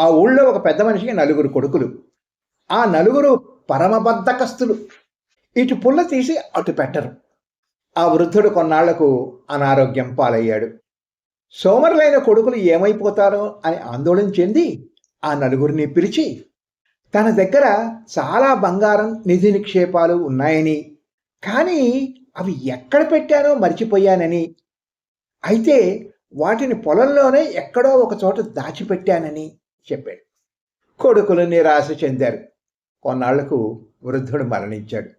ఆ ఊళ్ళో ఒక పెద్ద మనిషికి నలుగురు కొడుకులు. ఆ నలుగురు పరమబద్ధకస్తులు. ఇటు పుల్ల తీసి అటు పెట్టరు. ఆ వృద్ధుడు కొన్నాళ్ళకు అనారోగ్యం పాలయ్యాడు. సోమరులైన కొడుకులు ఏమైపోతారో అని ఆందోళన చెంది ఆ నలుగురిని పిలిచి తన దగ్గర చాలా బంగారం నిధి నిక్షేపాలు ఉన్నాయని కానీ అవి ఎక్కడ పెట్టానో మర్చిపోయానని అయితే వాటిని పొలంలోనే ఎక్కడో ఒక చోట దాచిపెట్టానని చెప్పాడు. కొడుకులు నిరాశ చెందారు. కొన్నాళ్ళకు వృద్ధుడు మరణించాడు.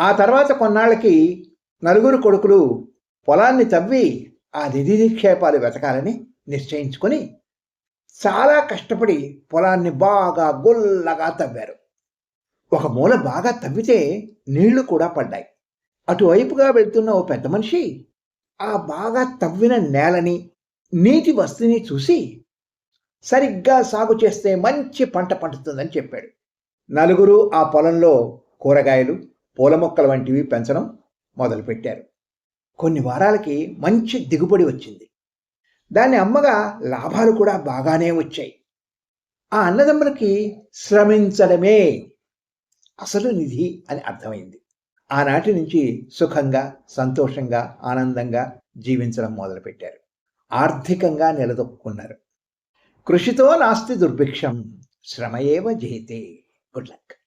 ఆ తర్వాత కొన్నాళ్ళకి నలుగురు కొడుకులు పొలాన్ని తవ్వి ఆ నిధి నిక్షేపాలు వెతకాలని నిశ్చయించుకొని చాలా కష్టపడి పొలాన్ని బాగా గుల్లగా తవ్వారు. ఒక మూల బాగా తవ్వితే నీళ్ళు కూడా పడ్డాయి. అటువైపుగా వెళ్తున్న ఓ పెద్ద మనిషి ఆ బాగా తవ్విన నేలని నీటి వస్తుని చూసి సరిగ్గా సాగు చేస్తే మంచి పంట పండుతుందని చెప్పాడు. నలుగురు ఆ పొలంలో కూరగాయలు పూల మొక్కలు వంటివి పెంచడం మొదలుపెట్టారు. కొన్ని వారాలకి మంచి దిగుబడి వచ్చింది. దాన్ని అమ్మగా లాభాలు కూడా బాగానే వచ్చాయి. ఆ అన్నదమ్ములకి శ్రమించడమే అసలు నిధి అని అర్థమైంది. ఆనాటి నుంచి సుఖంగా సంతోషంగా ఆనందంగా జీవించడం మొదలుపెట్టారు. ఆర్థికంగా నిలదొక్కున్నారు. కృషితో నాస్తి దుర్భిక్షం శ్రమయేవ జయతే. Good luck.